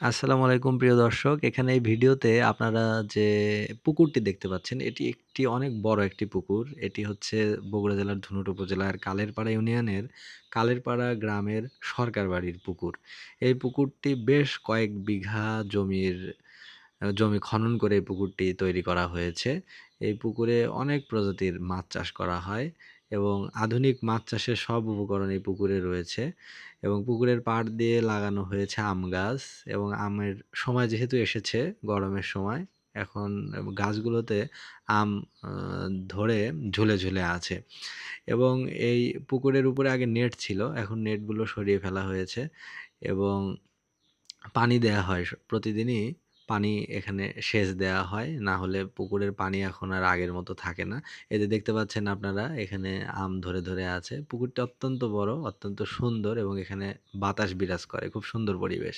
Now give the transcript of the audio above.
আসসালামু আলাইকুম প্রিয় দর্শক। এখানে এই ভিডিওতে আপনারা যে পুকুরটি দেখতে পাচ্ছেন, এটি একটি অনেক বড় একটি পুকুর। এটি হচ্ছে বগুড়া জেলার ধুনট উপজেলার কালেরপাড়া ইউনিয়নের কালেরপাড়া গ্রামের সরকার বাড়ির পুকুর। এই পুকুরটি বেশ কয়েক বিঘা জমির জমি খনন করে এই পুকুরটি তৈরি করা হয়েছে। এই পুকুরে অনেক প্রজাতির মাছ চাষ করা হয় এবং আধুনিক মাছ চাষের সব উপকরণ এই পুকুরে রয়েছে এবং পুকুরের পাড় দিয়ে লাগানো হয়েছে আম গাছ এবং আমের সময় যেহেতু এসেছে গরমের সময়, এখন গাছগুলোতে আম ধরে ঝুলে, ঝুলে আছে এবং এই পুকুরের উপরে আগে নেট ছিল, এখন নেটগুলো সরিয়ে ফেলা হয়েছে এবং পানি দেয়া হয় প্রতিদিনই পানি এখানে সেচ দেওয়া হয়। না হলে পুকুরের পানি এখন আর আগের মতো থাকে না। এই যে দেখতে পাচ্ছেন আপনারা এখানে আম ধরে, ধরে আছে। পুকুরটা অত্যন্ত বড়, অত্যন্ত সুন্দর এবং এখানে বাতাস বিরাজ করে। খুব সুন্দর পরিবেশ।